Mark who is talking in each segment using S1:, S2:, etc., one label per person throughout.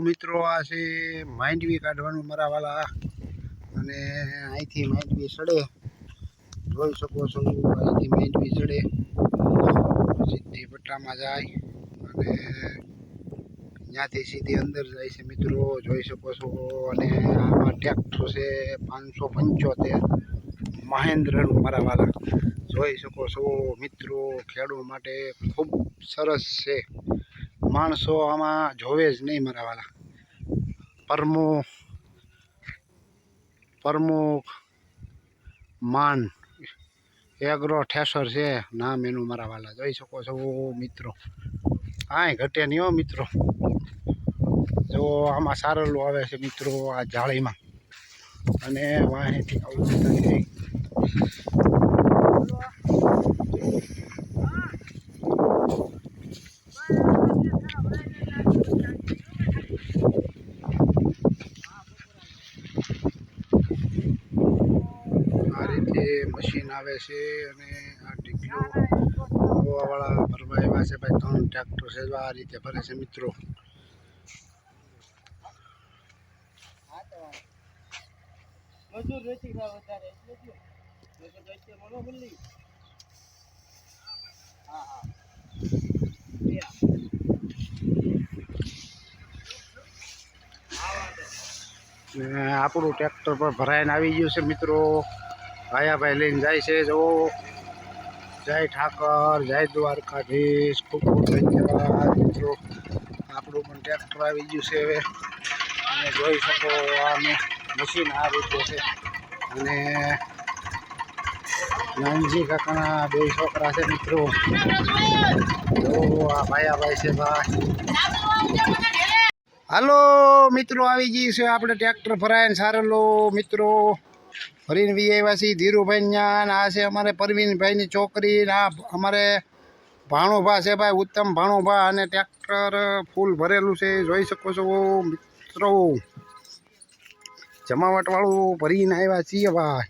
S1: મિત્રો, આ છે માંડવી કાઢવાનું મરાવાલા. અને અહીંથી માંડવી સડે. જોઈ શકો છો, અહીંથી માંડવી સડે. સીધી પટ્ટામાં જાય અને ત્યાંથી સીધી અંદર જાય છે મિત્રો, જોઈ શકો છો. અને આમાં ટ્રેક્ટર છે પાંચસો પંચોતેર. મહેન્દ્રનું મરાવાલા. જોઈ શકો છો મિત્રો, ખેડૂત માટે ખૂબ સરસ છે. માણસો આમાં જોવે જ નહીં મારા વાલા પ્રમુખ માન, એગ્રો ઠેસર છે, નામ એનું મારા વાલા જોઈ શકો છો મિત્રો. કાંઈ ઘટે નહીં હો, મિત્રો. જો આમાં સારેલું આવે છે, મિત્રો, આ જાળીમાં. અને વાંહેથી આવું મશીન આવે છે અને આ ઢીકલો વાળા ફરવા એવા છે ભાઈ ત્રણ ટ્રેક્ટર છે આ રીતે ભરે છે મિત્રો.
S2: હા, હા.
S1: આપણું ટ્રેક્ટર પર ભરાઈને આવી ગયું છે મિત્રો ભાયાભાઈ લઈને જાય છે જો જય ઠાકર, જય દ્વારકાધીશ. ખૂબ ખૂબ ધન્યવાદ મિત્રો, આપણું પણ ટ્રેક્ટર આવી ગયું છે હવે. તમે જોઈ શકો આ મશીન આ રીતે છે. અને નાનજી કાકાના બે છોકરા છે, મિત્રો. આ ભાયાભાઈ છે ભાઈ. હાલો, મિત્રો, આવી ગઈ છે આપણે ટ્રેક્ટર ભરાઈને સારેલો, મિત્રો. વી આવ્યા છીએ. ધીરુભાઈ ન્યા આ છે અમારે પરવીનભાઈની છોકરી આ અમારે ભાણુભા છે ભાઈ ઉત્તમ ભાણુભા અને ટ્રેક્ટર ફૂલ ભરેલું છે. જોઈ શકો છો મિત્રો. જમાવટવાળું ભરીને આવ્યા છીએ ભાઈ.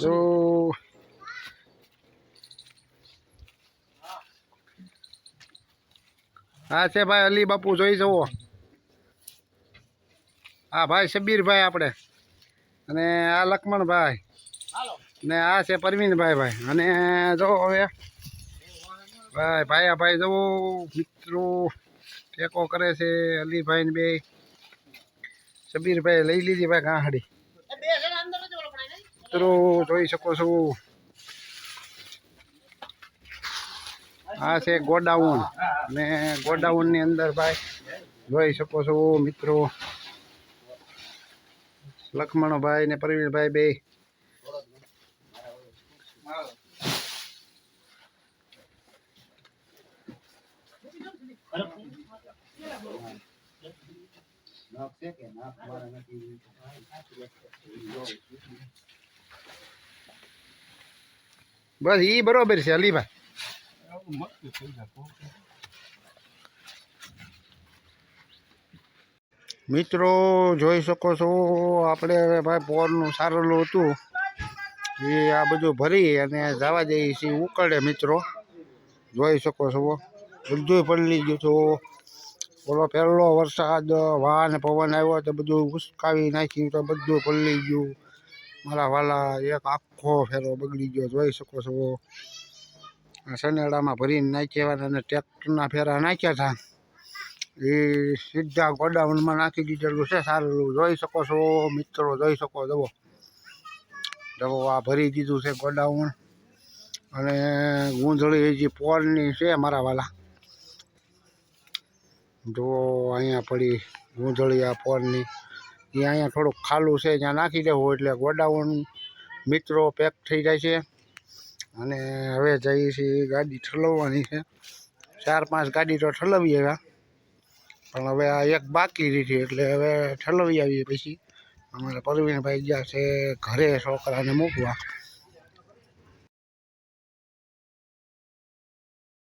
S1: જો. હા છે ભાઈ અલી બાપુ જોઈ જવો હા ભાઈ શબીરભાઈ આપણે. અને આ લક્ષ્મણભાઈ. ને આ છે પરવીનભાઈ ભાઈ. અને જો હવે ભાઈ ભાઈ આ ભાઈ જવું મિત્રો ટેકો કરે છે અલીભાઈ ને બે. શબીરભાઈ લઈ લીધી ભાઈ ગાંહડી. મિત્રો જોઈ શકો છો. આ છે ગોડાઉન. ને ગોડાઉનની અંદર ભાઈ જોઈ શકો છો મિત્રો. લક્ષ્મણભાઈ ને પ્રવીણભાઈ બે. બસ ઈ બરોબર છે અલીભાઈ. મિત્રો, જોઈ શકો છો, આપણે હવે ભાઈ પોરનું સારેલું હતું. એ આ બધું ભરી અને જવા જઈએ છીએ ઉકળે મિત્રો. જોઈ શકો છો બધું પલળી ગયું હતું ઓલો પહેલો વરસાદ વાહન પવન આવ્યો તો બધું ઉસકાવી નાખ્યું તો બધું પલળી ગયું મારા વાલા એક આખો ફેરો બગડી ગયો, જોઈ શકો છો. આ સનેડામાં ભરીને નાખ્યા અને ટ્રેક્ટરના ફેરા નાખ્યા હતા. એ સીધા ગોડાઉનમાં નાખી દીધેલું છે સારું જોઈ શકો છો, મિત્રો જોઈ શકો જવો જવો આ ભરી દીધું છે ગોડાઉન. અને ગુંજળી હજી પોરની છે મારા વાલા. જો અહીંયા પડી ગુંજળી આ પોરની. એ અહીંયા થોડુંક ખાલું છે ત્યાં નાખી દેવું એટલે ગોડાઉન મિત્રો પેક થઈ જાય છે. અને હવે જઈએ છીએ ગાડી ઠલવવાની છે. ચાર પાંચ ગાડી તો ઠલવીએ પણ હવે આ એક બાકી રહી એટલે હવે ઠલવી આવીએ પછી. અમારે પરવીનભાઈ ગયા છે ઘરે છોકરાને મૂકવા.